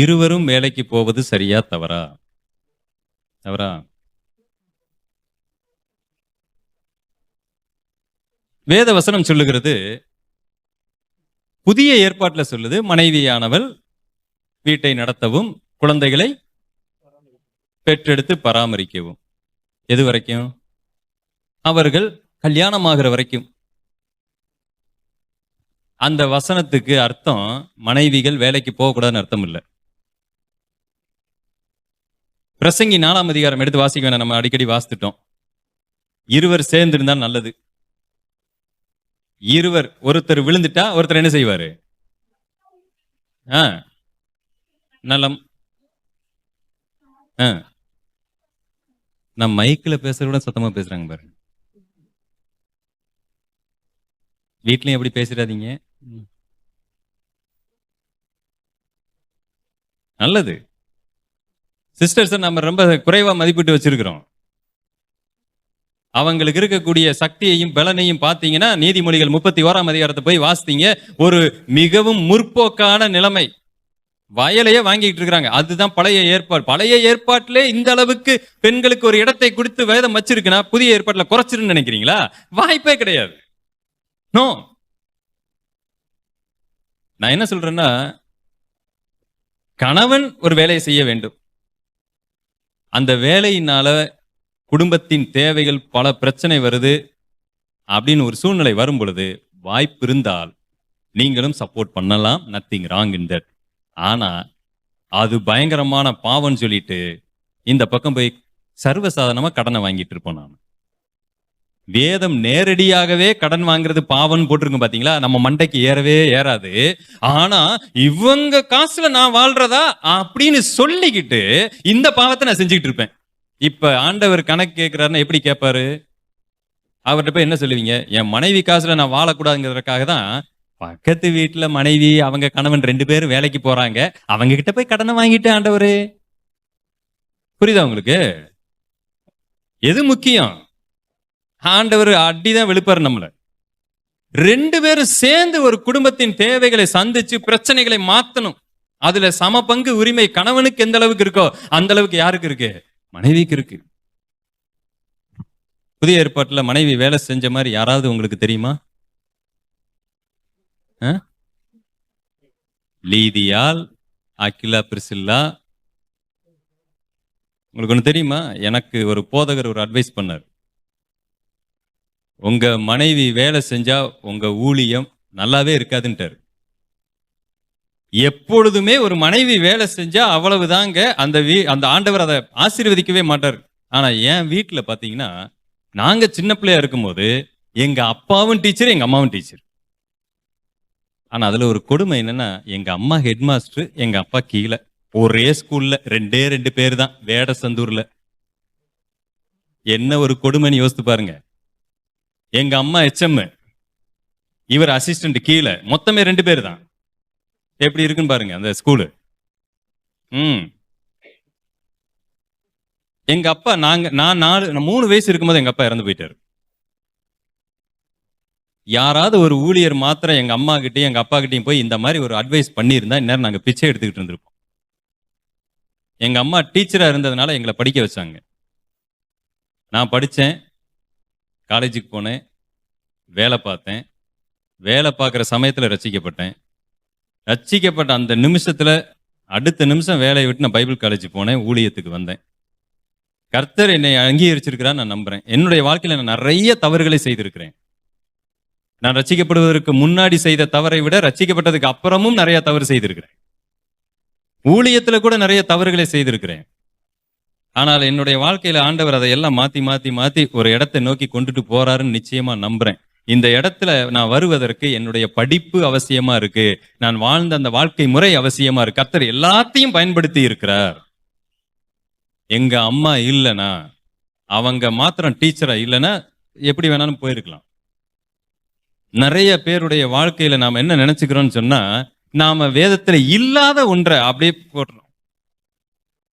இருவரும் வேலைக்கு போவது சரியா தவறா? தவறா? வேத வசனம் சொல்லுகிறது புதிய ஏற்பாட்டில் சொல்லுது மனைவியானவள் வீட்டை நடத்தவும் குழந்தைகளை பெற்றெடுத்து பராமரிக்கவும். எது வரைக்கும்? அவர்கள் கல்யாணமாகிற வரைக்கும். அந்த வசனத்துக்கு அர்த்தம் மனைவிகள் வேலைக்கு போகக்கூடாதுன்னு அர்த்தம் இல்லை. பிரசங்கி நாலாம் அதிகாரம் எடுத்து வாசிக்க வேணாம். நம்ம அடிக்கடி வாசித்துட்டோம். இருவர் சேர்ந்து இருந்தால் நல்லது. இருவர் ஒருத்தர் விழுந்துட்டா ஒருத்தர் என்ன செய்வாரு? ஆ நலம். ஆ. நான் மைக்கில் பேசுறத விட சத்தமா பேசுறாங்க பாருங்க. வீட்லயும் எப்படி பேசிடாதீங்க. நல்லது. சிஸ்டர்ஸை நம்ம ரொம்ப குறைவாக மதிப்பிட்டு வச்சிருக்கிறோம். அவங்களுக்கு இருக்கக்கூடிய சக்தியையும் பலனையும் பார்த்தீங்கன்னா நீதிமொழிகள் முப்பத்தி ஓராம் அதிகாரத்தை போய் வாசித்தீங்க. ஒரு மிகவும் முற்போக்கான நிலைமை. வயலையே வாங்கிட்டு இருக்கிறாங்க. அதுதான் பழைய ஏற்பாடு. பழைய ஏற்பாட்டிலே இந்த அளவுக்கு பெண்களுக்கு ஒரு இடத்தை கொடுத்து வேதம் வச்சிருக்குன்னா புதிய ஏற்பாட்டில் குறைச்சிருன்னு நினைக்கிறீங்களா? வாய்ப்பே கிடையாது. நோ நான் என்ன சொல்றேன்னா கணவன் ஒரு வேலையை செய்ய வேண்டும். அந்த வேலையினால குடும்பத்தின் தேவைகள் பல பிரச்சனை வருது அப்படின்னு ஒரு சூழ்நிலை வரும் பொழுது வாய்ப்பு இருந்தால் நீங்களும் சப்போர்ட் பண்ணலாம். நத்திங் ராங் இன் தட் ஆனால் அது பயங்கரமான பாவம்னு சொல்லிட்டு இந்த பக்கம் போய் சர்வசாதாரணமாக கடனை வாங்கிட்டு இருப்போம் நான் வேதம் நேரடியாகவே கடன் வாங்குறது பாவம்னு போட்டிருக்கும் பாத்தீங்களா? நம்ம மண்டைக்கு ஏறவே ஏறாது. ஆனா இவங்க காசுல நான் வாழ்றதா? அப்படின்னு சொல்லிக்கிட்டு இந்த பாவத்தை நான் செஞ்சுக்கிட்டு இருப்பேன். இப்ப ஆண்டவர் கணக்கு கேட்கிறாருன்னா எப்படி கேட்பாரு அவர்கிட்ட போய் என்ன சொல்லுவீங்க? என் மனைவி காசுல நான் வாழக்கூடாதுங்கிறதுக்காக தான் பக்கத்து வீட்டுல மனைவி அவங்க கணவன் ரெண்டு பேரும் வேலைக்கு போறாங்க. அவங்க கிட்ட போய் கடனை வாங்கிட்டு ஆண்டவரு. புரியுதா உங்களுக்கு? எது முக்கியம்? ஆண்டவர் அடிதான் வெளுப்பாரு நம்மள. ரெண்டு பேரும் சேர்ந்து ஒரு குடும்பத்தின் தேவைகளை சந்திச்சு பிரச்சனைகளை மாத்தணும். அதுல சம பங்கு உரிமை கணவனுக்கு எந்த அளவுக்கு இருக்கோ அந்த அளவுக்கு யாருக்கு இருக்கு? மனைவிக்கு இருக்கு. புதிய ஏற்பாட்டுல மனைவி வேலை செஞ்ச மாதிரி யாராவது உங்களுக்கு தெரியுமா? ஆ? லீதியால் அகிலா பிரிசில்லா. உங்களுக்கு ஒன்று தெரியுமா? எனக்கு ஒரு போதகர் ஒரு அட்வைஸ் பண்ணார். உங்க மனைவி வேலை செஞ்சா உங்க ஊழியம் நல்லாவே இருக்காதுன்ட்டாரு. எப்பொழுதுமே ஒரு மனைவி வேலை செஞ்சா அவ்வளவுதாங்க அந்த வீ அந்த ஆண்டவர் அதை ஆசீர்வதிக்கவே மாட்டார். ஆனா என் வீட்டுல பாத்தீங்கன்னா நாங்க சின்ன பிள்ளையா இருக்கும்போது எங்க அப்பாவும் டீச்சர் எங்க அம்மாவும் டீச்சர். ஆனா அதுல ஒரு கொடுமை என்னன்னா எங்க அம்மா ஹெட் மாஸ்டர் எங்க அப்பா கீழே. ஒரே ஸ்கூல்ல ரெண்டே ரெண்டு பேர் தான் வேடசந்தூர்ல. என்ன ஒரு கொடுமைன்னு யோசித்து பாருங்க. எங்க அம்மா எச்எம் இவர் அசிஸ்டன்ட் கீழே. மொத்தமே ரெண்டு பேர் தான். எப்படி இருக்குன்னு பாருங்க அந்த ஸ்கூலு ம். எங்க அப்பா நாங்க நான் நாலு நான் மூணு வயசு இருக்கும்போது எங்க அப்பா இறந்து போயிட்டாரு. யாராவது ஒரு ஊழியர் மாத்திரம் எங்க அம்மா கிட்டயும் எங்க அப்பா கிட்டயும் போய் இந்த மாதிரி ஒரு அட்வைஸ் பண்ணியிருந்தா இந்நேரம் நாங்க பிச்சை எடுத்துக்கிட்டு இருந்திருப்போம். எங்க அம்மா டீச்சரா இருந்ததுனால எங்களை படிக்க வச்சாங்க. நான் படித்தேன் காலேஜுக்கு போனேன் வேலை பார்த்தேன் வேலை பார்க்குற சமயத்தில் ரசிக்கப்பட்டேன். ரட்சிக்கப்பட்ட அந்த நிமிஷத்தில் அடுத்த நிமிஷம் வேலையை விட்டு நான் பைபிள் காலேஜ் போனேன் ஊழியத்துக்கு வந்தேன். கர்த்தர் என்னை அங்கீகரிச்சிருக்கிறான்னு நான் நம்புகிறேன் என்னுடைய வாழ்க்கையில் நான் நிறைய தவறுகளை செய்திருக்கிறேன். நான் ரசிக்கப்படுவதற்கு முன்னாடி செய்த தவறை விட ரசிக்கப்பட்டதுக்கு அப்புறமும் நிறைய தவறு செய்திருக்கிறேன். ஊழியத்தில் கூட நிறைய தவறுகளை செய்திருக்கிறேன். ஆனால் என்னுடைய வாழ்க்கையில ஆண்டவர் அதை எல்லாம் மாத்தி மாத்தி மாத்தி ஒரு இடத்தை நோக்கி கொண்டுட்டு போறாருன்னு நிச்சயமா நம்புறேன். இந்த இடத்துல நான் வருவதற்கு என்னுடைய படிப்பு அவசியமா இருக்கு. நான் வாழ்ந்த அந்த வாழ்க்கை முறை அவசியமா இருக்கு. கத்தர் எல்லாத்தையும் பயன்படுத்தி இருக்கிறார். எங்க அம்மா இல்லைனா அவங்க மாத்திரம் டீச்சரா இல்லைன்னா எப்படி வேணாலும் போயிருக்கலாம். நிறைய பேருடைய வாழ்க்கையில நாம் என்ன நினைச்சுக்கிறோம்னு சொன்னா நாம வேதத்துல இல்லாத ஒன்றை அப்படியே போடுறோம்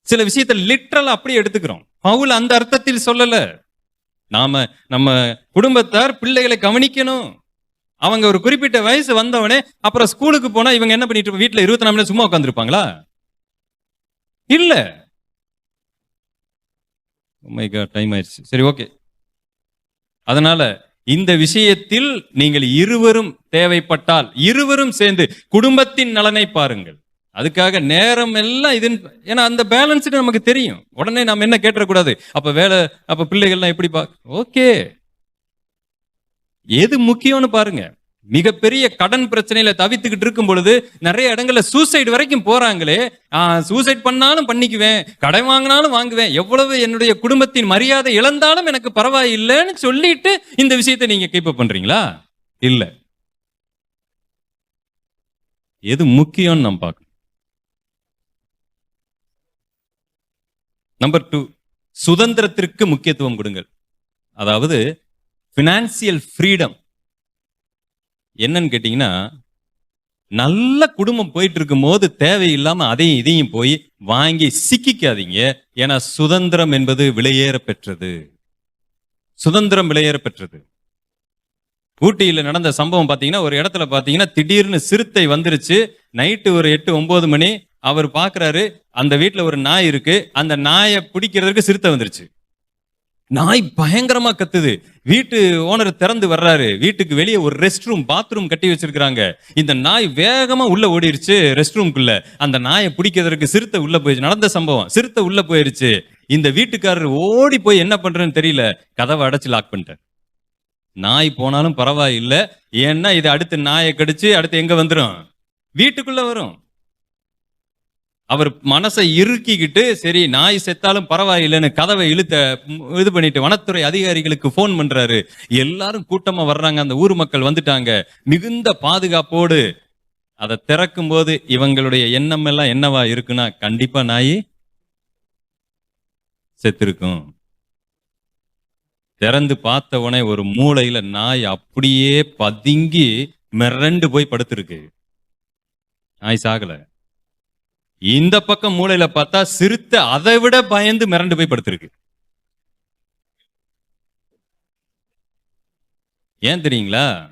சில விஷயத்தை லிட்ரல் அப்படியே எடுத்துக்கிறோம். பவுல் அந்த அர்த்தத்தில் சொல்லல. நாம நம்ம குடும்பத்தார் பிள்ளைகளை கவனிக்கணும். அவங்க ஒரு குறிப்பிட்ட வயசு வந்தவனே அப்புறம் ஸ்கூலுக்கு போனா இவங்க என்ன பண்ணிட்டு வீட்டுல இருபத்தி நாலு மணி சும்மா உட்காந்துருப்பாங்களா இல்ல. Oh டைம் ஆயிடுச்சு. சரி ஓகே அதனால இந்த விஷயத்தில் நீங்கள் இருவரும் தேவைப்பட்டால் இருவரும் சேர்ந்து குடும்பத்தின் நலனை பாருங்கள். அதுக்காக நேரம் எல்லாம் இது ஏன்னா அந்த பேலன்ஸ்டு நமக்கு தெரியும். உடனே நாம் என்ன கேட்டக்கூடாது அப்ப வேலை அப்ப பிள்ளைகள்லாம் எப்படி பா ஓகே. எது முக்கியம்னு பாருங்க. மிகப்பெரிய கடன் பிரச்சனையில தவித்துக்கிட்டு இருக்கும் பொழுது நிறைய இடங்கள்ல சூசைடு வரைக்கும் போறாங்களே. சூசைட் பண்ணாலும் பண்ணிக்குவேன். கடன் வாங்கினாலும் வாங்குவேன். எவ்வளவு என்னுடைய குடும்பத்தின் மரியாதை இழந்தாலும் எனக்கு பரவாயில்லைன்னு சொல்லிட்டு இந்த விஷயத்தை நீங்க கீப் பண்றீங்களா? இல்ல. எது முக்கியம்னு நம்ம பார்க்கணும். நம்பர் டூ சுதந்திரத்திற்கு முக்கியத்துவம் கொடுங்கள். அதாவது ஃபினான்சியல் ஃப்ரீடம் என்னன்னு கேட்டிங்கன்னா நல்ல குடும்பம் போயிட்டு இருக்கும் போது தேவையில்லாம அதையும் இதையும் போய் வாங்கி சிக்கிக்காதீங்க. ஏன்னா சுதந்திரம் என்பது விலையேற பெற்றது. சுதந்திரம் விலையேற பெற்றது. ஊட்டியில் நடந்த சம்பவம் பார்த்தீங்கன்னா ஒரு இடத்துல பார்த்தீங்கன்னா திடீர்னு சிறுத்தை வந்துருச்சு. நைட்டு ஒரு எட்டு ஒன்பது மணி அவர் பார்க்குறாரு அந்த வீட்டில் ஒரு நாய் இருக்கு அந்த நாயை பிடிக்கிறதுக்கு சிறுத்தை வந்துருச்சு. நாய் பயங்கரமா கத்துது. வீட்டு ஓனர் திறந்து வர்றாரு. வீட்டுக்கு வெளியே ஒரு ரெஸ்ட் ரூம் பாத்ரூம் கட்டி வச்சிருக்கிறாங்க. இந்த நாய் வேகமா உள்ள ஓடிருச்சு ரெஸ்ட் ரூம்குள்ள அந்த நாயை பிடிக்கிறதுக்கு சிறுத்தை உள்ள போயிடுச்சு நடந்த சம்பவம். சிறுத்தை உள்ள போயிருச்சு. இந்த வீட்டுக்காரர் ஓடி போய் என்ன பண்றேன்னு தெரியல. கதவை அடைச்சு லாக் பண்ணிட்டேன் நாய் போனாலும் பரவாயில்லை. ஏன்னா இது அடுத்து நாயை கடிச்சு அடுத்து எங்க வந்துடும் வீட்டுக்குள்ள வரும். அவர் மனசை இறுக்கிக்கிட்டு சரி நாய் செத்தாலும் பரவாயில்லைன்னு கதவை இழுத்த இது பண்ணிட்டு வனத்துறை அதிகாரிகளுக்கு ஃபோன் பண்றாரு. எல்லாரும் கூட்டமா வர்றாங்க. அந்த ஊர் மக்கள் வந்துட்டாங்க. மிகுந்த பாதுகாப்போடு அதை திறக்கும் போது இவங்களுடைய எண்ணம் எல்லாம் என்னவா இருக்குன்னா கண்டிப்பா நாய் செத்திருக்கும். திறந்து பார்த்த உடனே ஒரு மூளையில நாய் அப்படியே பதுங்கி மிரண்டு போய் படுத்திருக்கு. நாய் சாகலை. இந்த பக்கம் மூளையில பார்த்தா சிறுத்தை அதை விட பயந்து மிரண்டு போய் படுத்திருக்கு. ஏன் தெரியுங்களா?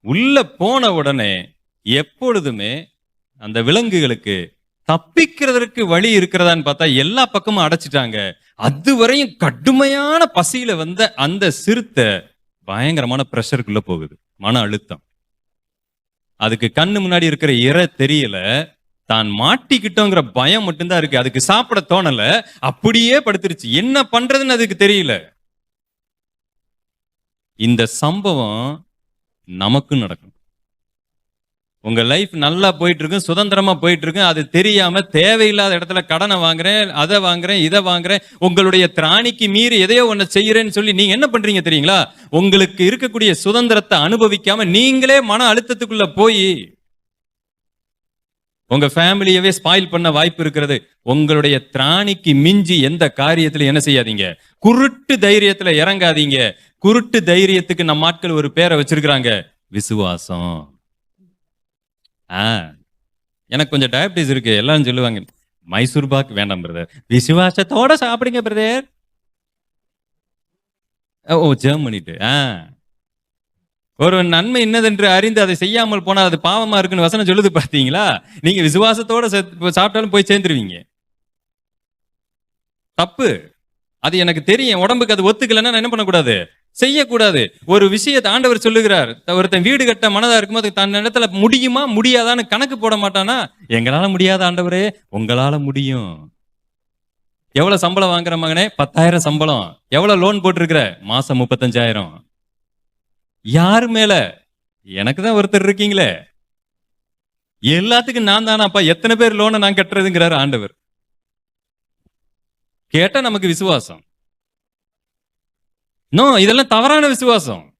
உள்ள போன உடனே எப்பொழுதுமே அந்த விலங்குகளுக்கு தப்பிக்கிறதற்கு வழி இருக்கிறதான்னு பார்த்தா எல்லா பக்கமும் அடைச்சிட்டாங்க. அதுவரையும் கடுமையான பசியில வந்த அந்த சிறுத்தை பயங்கரமான பிரஷருக்குள்ள போகுது. மன அழுத்தம். அதுக்கு கண்ணு முன்னாடி இருக்கிற இறை தெரியல. தான் மாட்டிக்கிட்டோங்கிற பயம் மட்டும்தான் இருக்கு. அதுக்கு சாப்பிட தோணல. அப்படியே படுத்துருச்சு. என்ன பண்றதுன்னு அதுக்கு தெரியல. இந்த சம்பவம் நமக்கும் நடக்கும் உங்க லைஃப் நல்லா போயிட்டு இருக்கு சுதந்திரமா போயிட்டு இருக்கு அது தெரியாம தேவையில்லாத இடத்துல கடனை வாங்குறேன் அதை வாங்குறேன் இதை வாங்குறேன். உங்களுடைய திராணிக்கு மீறி எதையோ ஒன்று செய்யறேன்னு சொல்லி நீங்க என்ன பண்றீங்க தெரியுங்களா? உங்களுக்கு இருக்கக்கூடிய சுதந்திரத்தை அனுபவிக்காம நீங்களே மன அழுத்தத்துக்குள்ள போய் உங்க ஃபேமிலியவே ஸ்பாயில் பண்ண வாய்ப்பு இருக்கிறது. உங்களுடைய திராணிக்கு மிஞ்சி எந்த காரியத்துல என்ன செய்யாதீங்க. குருட்டு தைரியத்துல இறங்காதீங்க. குருட்டு தைரியத்துக்கு நம்ம ஆட்கள் ஒரு பேரை வச்சிருக்கிறாங்க. விசுவாசம். ஆ எனக்கு கொஞ்சம் டயபிட்டிஸ் இருக்கு. எல்லாரும் சொல்லுவாங்க மைசூர் பாக் வேண்டாம் பிரதர் விசுவாசத்தோட சாப்பிடுங்க பிரதர் ஓ ஜெர்மனிட்டு. ஆ. ஒரு நன்மை இன்னதென்று அறிந்து அதை செய்யாமல் போனால் அது பாவமா இருக்குன்னு வசனம் சொல்லுது பார்த்தீங்களா? நீங்க விசுவாசத்தோட சாப்பிட்டாலும் போய் சேர்ந்துருவீங்க. தப்பு. அது எனக்கு தெரியும். உடம்புக்கு அது ஒத்துக்கலைன்னா நான் என்ன பண்ணக்கூடாது? செய்யக்கூடாது. ஒரு விஷயத்தை ஆண்டவர் சொல்லுகிறார். ஒருத்தன் வீடு கட்ட மனதா இருக்கும்போது தன் இடத்துல முடியுமா? முடியாதான்னு கணக்கு போட மாட்டானா? எங்களால முடியாத ஆண்டவரே. உங்களால முடியும். எவ்வளவு சம்பளம் வாங்குற மகனே? பத்தாயிரம் சம்பளம். எவ்வளவு லோன் போட்டிருக்கிற? மாசம் முப்பத்தஞ்சாயிரம். யார் மேல? எனக்கு தான் ஒருத்தர் இருக்கீங்களே. எல்லாத்துக்கும் நான் தானாப்பா. எத்தனை பேர் லோனை நான் கட்டுறதுங்கிறாரு ஆண்டவர். கேட்டா நமக்கு விசுவாசம். நோ இதெல்லாம் தவறான விசுவாசம்.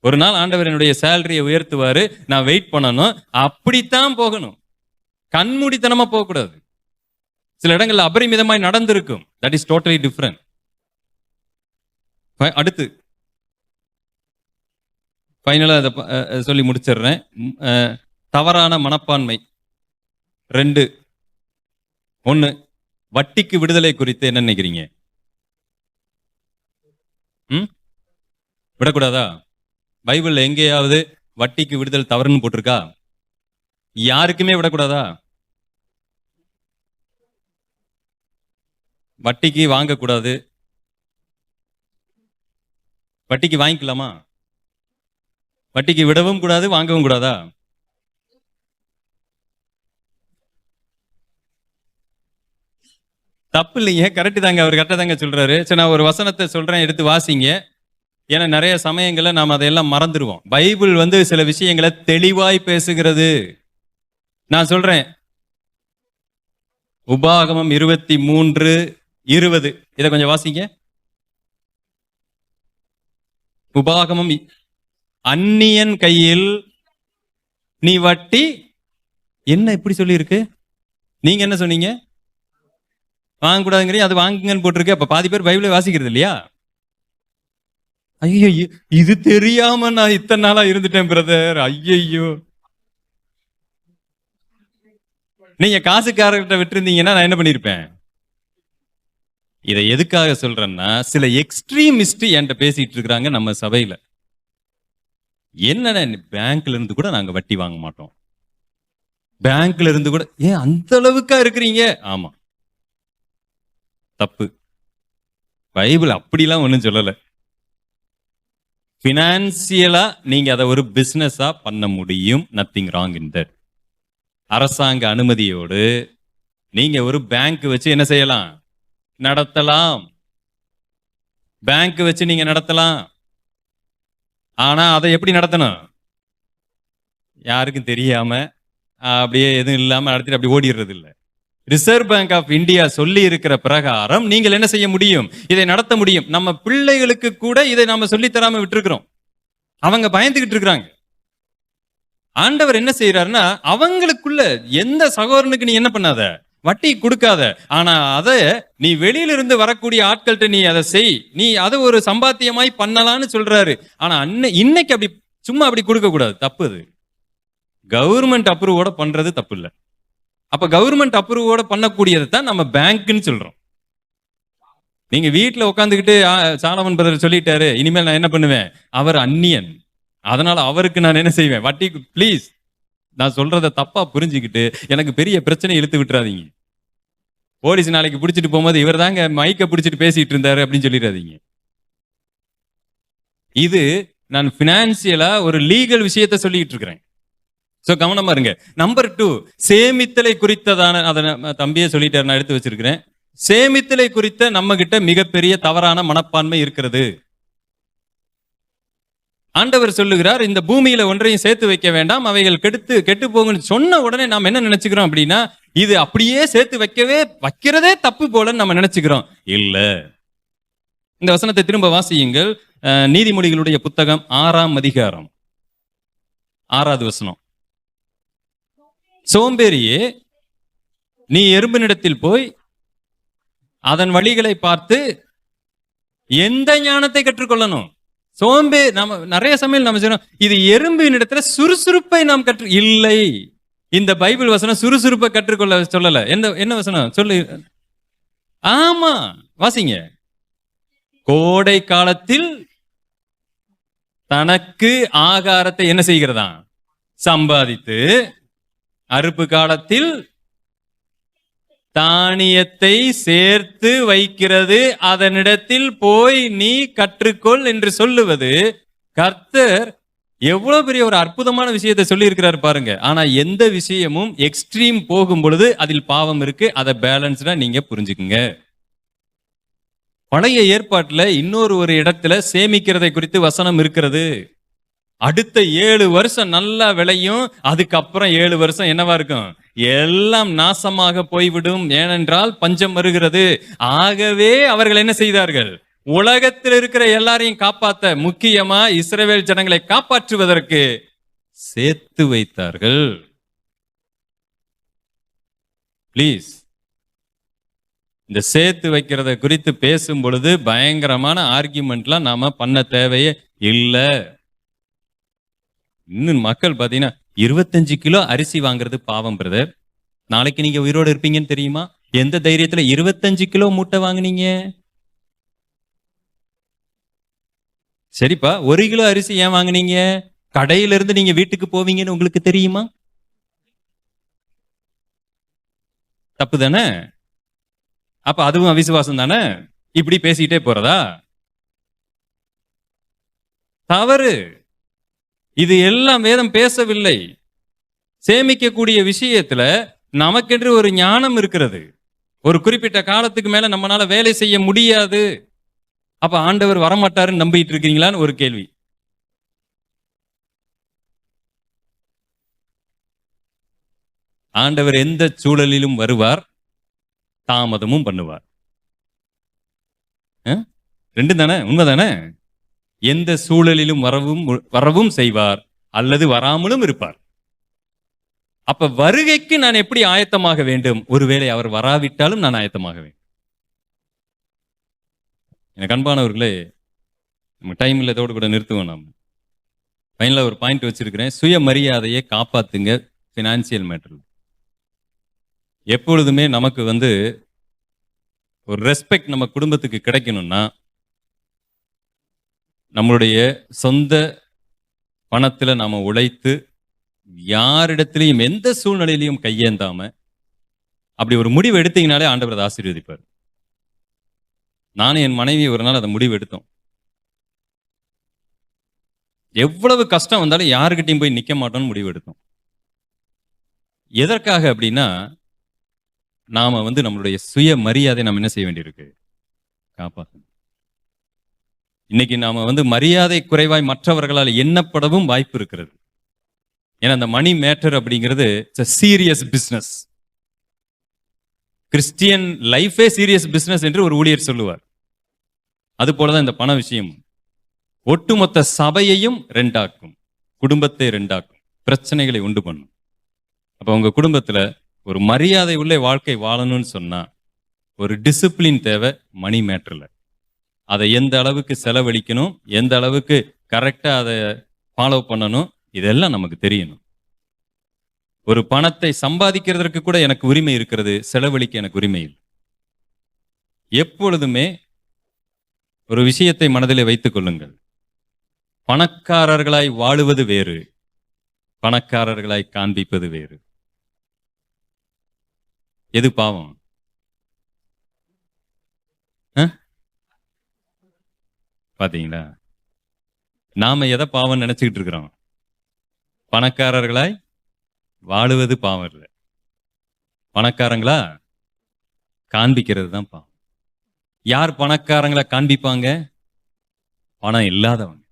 ஒரு நாள் ஆண்டவர் என்னுடைய சேலரியை உயர்த்துவாரு. நான் வெயிட் பண்ணணும். அப்படித்தான் போகணும். கண்மூடித்தனமா போகக்கூடாது. சில இடங்கள்ல அபரிமிதமாய் நடந்திருக்கும். தட் இஸ் டோட்டலி டிஃப்ரெண்ட் அடுத்து ஃபைனலாக அதை சொல்லி முடிச்சிடுறேன். தவறான மனப்பான்மை. ரெண்டு. ஒன்று வட்டிக்கு விடுதலை குறித்து என்ன நினைக்கிறீங்க? ம்? விடக்கூடாதா? பைபிளில் எங்கேயாவது வட்டிக்கு விடுதல் தவறுன்னு போட்டிருக்கா? யாருக்குமே விடக்கூடாதா? வட்டிக்கு வாங்கக்கூடாது. வட்டிக்கு வாங்கிக்கலாமா? வட்டிக்கு விடவும் கூடாது வாங்கவும் கூடாதா? தப்பு இல்லைங்க கரெக்டு தாங்க அவர் கரெக்டாக தாங்க சொல்றாரு. சரி நான் ஒரு வசனத்தை சொல்றேன் எடுத்து வாசிங்க. ஏன்னா நிறைய சமயங்களில் நாம் அதையெல்லாம் மறந்துடுவோம் பைபிள் வந்து சில விஷயங்களை தெளிவாய் பேசுகிறது. நான் சொல்றேன். உபாகமம் இருபத்தி மூன்று இருபது. இதை கொஞ்சம் வாசிங்க. உபாகமம் அந்நியன் கையில் நீ வட்டி. என்ன இப்படி சொல்லியிருக்கு? நீங்க என்ன சொன்னீங்க? வாங்கக்கூடாதுங்கிறீங்க அது வாங்குங்கன்னு போட்டிருக்கு. அப்ப பாதி பேர் பைபிளை வாசிக்கிறது இல்லையா? ஐயோ இது தெரியாம நான் இத்தனை நாளா இருந்துட்டேன் பிரதர் ஐயையோ. நீங்க காசுக்காரர்கிட்ட விட்டுருந்தீங்கன்னா நான் என்ன பண்ணிருப்பேன் இதை எதுக்காக சொல்றேன்னா சில எக்ஸ்ட்ரீமிஸ்ட் என்கிட்ட பேசிட்டு இருக்கிறாங்க நம்ம சபையில. என்னன்னா பேங்க்ல இருந்து கூட நாங்க வட்டி வாங்க மாட்டோம். பேங்க்ல இருந்து கூட ஏன் அந்த அளவுக்கா இருக்கிறீங்க? ஆமா. தப்பு. பைபிள் அப்படிலாம் ஒன்றும் சொல்லல. பினான்சியலா நீங்க அதை ஒரு பிசினஸா பண்ண முடியும். நத்திங் ராங் இன் தட் அரசாங்க அனுமதியோடு நீங்க ஒரு பேங்க் வச்சு என்ன செய்யலாம்? நடத்தலாம். பேங்க் வச்சு நீங்க நடத்தலாம். ஆனால் அதை எப்படி நடத்தணும்? யாருக்கும் தெரியாமல் அப்படியே எதுவும் இல்லாமல் நடத்திட்டு அப்படி ஓடிடுறது இல்லை ரிசர்வ் பேங்க் ஆஃப் இந்தியா சொல்லி இருக்கிற பிரகாரம் நீங்கள் என்ன செய்ய முடியும்? இதை நடத்த முடியும். நம்ம பிள்ளைகளுக்கு கூட இதை நம்ம சொல்லித் விட்டுருக்குறோம். அவங்க பயந்துகிட்டு இருக்கிறாங்க. ஆண்டவர் என்ன செய்யறாருன்னா அவங்களுக்குள்ள எந்த சகோதரனுக்கு நீ என்ன பண்ணாத? வட்டி கொடுக்காத. ஆனா அதை நீ வெளியிலிருந்து வரக்கூடிய ஆட்கள்கிட்ட நீ அதை செய். நீ அதை ஒரு சம்பாத்தியமாய் பண்ணலான்னு சொல்றாரு. ஆனா அன்னை இன்னைக்கு அப்படி சும்மா அப்படி கொடுக்க கூடாது தப்பு அது. கவர்மெண்ட் அப்ரூவோட பண்றது தப்பு இல்லை அப்ப கவர்மெண்ட் அப்ரூவோட பண்ணக்கூடியதை தான் நம்ம பேங்க்னு சொல்றோம். நீங்க வீட்டுல உட்காந்துக்கிட்டு சாலமன் பிரதர் சொல்லிட்டாரு இனிமேல் நான் என்ன பண்ணுவேன்? அவர் அந்நியன். அதனால அவருக்கு நான் என்ன செய்வேன்? வட்டி ப்ளீஸ் நான் சொல்றத தப்பா புரிஞ்சுக்கிட்டு எனக்கு பெரிய பிரச்சனை இழுத்து விட்டுறாதீங்க. போலீஸ் நாளைக்கு பிடிச்சிட்டு போகும்போது இவர் தாங்க மைக்கை பிடிச்சிட்டு பேசிட்டு இருந்தாரு அப்படின்னு சொல்லிடாதீங்க. இது நான் பினான்சியலா ஒரு லீகல் விஷயத்த சொல்லிட்டு இருக்கிறேன். ஸோ கவனமா இருங்க. நம்பர் டூ சேமித்தலை குறித்ததான அதை நம்ம தம்பியே சொல்லிட்டாரு நான் எடுத்து வச்சிருக்கிறேன். சேமித்தலை குறித்த நம்ம கிட்ட மிகப்பெரிய தவறான மனப்பான்மை இருக்கிறது. ஆண்டவர் சொல்லுகிறார் இந்த பூமியில ஒன்றையும் சேர்த்து வைக்க வேண்டாம் அவைகள் கெடுத்து கெட்டு போகும்னு சொன்ன உடனே நாம் என்ன நினைச்சுக்கிறோம் அப்படின்னா இது அப்படியே சேர்த்து வைக்கவே வைக்கிறதே தப்பு போலன்னு நம்ம நினைச்சுக்கிறோம். இல்ல. இந்த வசனத்தை திரும்ப வாசியுங்கள். நீதிமொழிகளுடைய புத்தகம் ஆறாம் அதிகாரம். ஆறாவது வசனம். சோம்பேறியே நீ எறும்பினிடத்தில் போய் அதன் வழிகளை பார்த்து எந்த ஞானத்தை கற்றுக்கொள்ளணும்? சோம்பே நம்ம நிறைய சமையல் நம்ம செய்யணும் இது எறும்பின் இடத்துல சுறுசுறுப்பை நாம் கற்று இல்லை. இந்த பைபிள் வசனம் சுறுசுறுப்பை கற்றுக்கொள்ள சொல்லல. எந்த என்ன வசனம்? சொல்லு. ஆமா வாசிங்க. கோடை காலத்தில் தனக்கு ஆகாரத்தை என்ன செய்கிறதா சம்பாதித்து அறுப்பு காலத்தில் தானியத்தை சேர்த்து வைக்கிறது. அதனிடத்தில் போய் நீ கற்றுக்கொள் என்று சொல்லுவது. கர்த்தர் எவ்வளவு பெரிய ஒரு அற்புதமான விஷயத்தை சொல்லியிருக்கிறார் பாருங்க. ஆனா எந்த விஷயமும் எக்ஸ்ட்ரீம் போகும் பொழுது அதில் பாவம் இருக்கு. அதை பேலன்ஸ்டா நீங்க புரிஞ்சுக்குங்க. பழைய ஏற்பாட்டில் இன்னொரு ஒரு இடத்துல சேமிக்கிறதை குறித்து வசனம் இருக்கிறது. அடுத்த ஏழு வருஷம் நல்லா விளையும். அதுக்கப்புறம் ஏழு வருஷம் என்னவா இருக்கும்? எல்லாம் நாசமாக போய்விடும். ஏனென்றால் பஞ்சம் வருகிறது. ஆகவே அவர்கள் என்ன செய்தார்கள்? உலகத்தில் இருக்கிற எல்லாரையும் காப்பாத்த முக்கியமா இஸ்ரேவேல் ஜனங்களை காப்பாற்றுவதற்கு சேர்த்து வைத்தார்கள். ப்ளீஸ் இந்த சேர்த்து வைக்கிறத குறித்து பேசும் பொழுது பயங்கரமான ஆர்கியூமெண்ட்லாம் நாம பண்ண தேவையே இல்லை. இன்னும் மக்கள் பாத்தீங்கன்னா இருபத்தஞ்சு கிலோ அரிசி வாங்குறது பாவம் பிரதர் நாளைக்கு நீங்க உயிரோடு இருப்பீங்கன்னு தெரியுமா? எந்த தைரியத்துல இருபத்தஞ்சு கிலோ மூட்டை வாங்குனீங்க? சரிப்பா ஒரு கிலோ அரிசி ஏன் வாங்குனீங்க? கடையில இருந்து நீங்க வீட்டுக்கு போவீங்கன்னு உங்களுக்கு தெரியுமா? தப்பு தானே அப்ப அதுவும் அவிசுவாசம் தானே இப்படி பேசிக்கிட்டே போறதா? தவறு. இது எல்லாம் வேதம் பேசவில்லை. சேமிக்கக்கூடிய விஷயத்துல நமக்கென்று ஒரு ஞானம் இருக்கிறது. ஒரு குறிப்பிட்ட காலத்துக்கு மேல நம்மளால வேலை செய்ய முடியாது. அப்ப ஆண்டவர் வரமாட்டாருன்னு நம்பிட்டு இருக்கிறீங்களான்னு ஒரு கேள்வி. ஆண்டவர் எந்த சூழலிலும் வருவார்? தாமதமும் பண்ணுவார். ரெண்டும் தானே? உண்மைதானே? எந்த சூழலிலும் வரவும் வரவும் செய்வார் அல்லது வராமலும் இருப்பார். அப்ப வருகைக்கு நான் எப்படி ஆயத்தமாக வேண்டும்? ஒருவேளை அவர் வராவிட்டாலும் நான் ஆயத்தமாக வேண்டும். எனக்கு அன்பானவர்களே நம்ம டைம் இல்லாதோடு கூட நிறுத்துவோம் நாம். ஃபைனலாக ஒரு பாயிண்ட் வச்சிருக்கிறேன். சுயமரியாதையை காப்பாத்துங்க ஃபினான்சியல் மேட்டர் எப்பொழுதுமே நமக்கு வந்து ஒரு ரெஸ்பெக்ட் நம்ம குடும்பத்துக்கு கிடைக்கணும்னா நம்மளுடைய சொந்த பணத்தில் நாம் உழைத்து யாரிடத்துலையும் எந்த சூழ்நிலையிலையும் கையேந்தாம அப்படி ஒரு முடிவு எடுத்தீங்கனாலே ஆண்டவர் அதை ஆசீர்வதிப்பார். நானும் என் மனைவி ஒரு நாள் அதை முடிவு எடுத்தோம். எவ்வளவு கஷ்டம் வந்தாலும் யாருக்கிட்டையும் போய் நிற்க மாட்டோம்னு முடிவு எடுத்தோம். எதற்காக அப்படின்னா நாம் வந்து நம்மளுடைய சுய மரியாதை நம்ம என்ன செய்ய வேண்டியிருக்கு? காப்பாற்றணும் இன்னைக்கு நாம வந்து மரியாதை குறைவாய் மற்றவர்களால் எண்ணப்படவும் வாய்ப்பு இருக்கிறது. ஏன்னா அந்த மணி மேட்டர் அப்படிங்கிறது சீரியஸ் பிஸ்னஸ் கிறிஸ்டியன் லைஃபே சீரியஸ் பிஸ்னஸ் என்று ஒரு ஊழியர் சொல்லுவார். அது போலதான் இந்த பண விஷயம். ஒட்டுமொத்த சபையையும் ரெண்டாக்கும். குடும்பத்தை ரெண்டாக்கும். பிரச்சனைகளை உண்டு பண்ணும். அப்ப உங்க குடும்பத்துல ஒரு மரியாதை உள்ள வாழ்க்கை வாழணும்னு சொன்னா ஒரு டிசிப்ளின் தேவை மணி மேட்டர்ல அதை எந்த அளவுக்கு செலவழிக்கணும் எந்த அளவுக்கு கரெக்டாக அதை ஃபாலோ பண்ணணும் இதெல்லாம் நமக்கு தெரியணும். ஒரு பணத்தை சம்பாதிக்கிறதற்கு கூட எனக்கு உரிமை இருக்கிறது செலவழிக்க எனக்கு உரிமை இல்லை. எப்பொழுதுமே ஒரு விஷயத்தை மனதிலே வைத்துக் கொள்ளுங்கள். பணக்காரர்களாய் வாழுவது வேறு பணக்காரர்களாய் காண்பிப்பது வேறு. எது பாவம்? பார்த்தீங்களா நாம எதை பாவம் நினச்சிக்கிட்டு இருக்கிறோம்? பணக்காரர்களாய் வாழுவது பாவம் இல்லை. பணக்காரங்களா? காண்பிக்கிறது தான் பாவம். யார் பணக்காரங்களை காண்பிப்பாங்க? பணம் இல்லாதவங்க.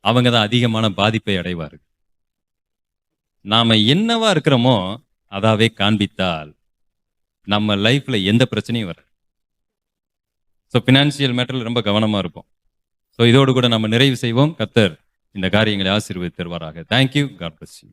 அவங்க தான் அதிகமான பாதிப்பை அடைவார்கள். நாம என்னவா இருக்கிறோமோ அதாவே காண்பித்தால் நம்ம லைஃப்ல எந்த பிரச்சனையும் வராது. ஸோ ஃபினான்சியல் மேட்டரில் ரொம்ப கவனமா இருப்போம். ஸோ இதோடு கூட நம்ம நிறைவு செய்வோம். கத்தர் இந்த காரியங்களை ஆசீர்வதித்து தருவாராக தேங்க்யூ காட் பிளஸ் யூ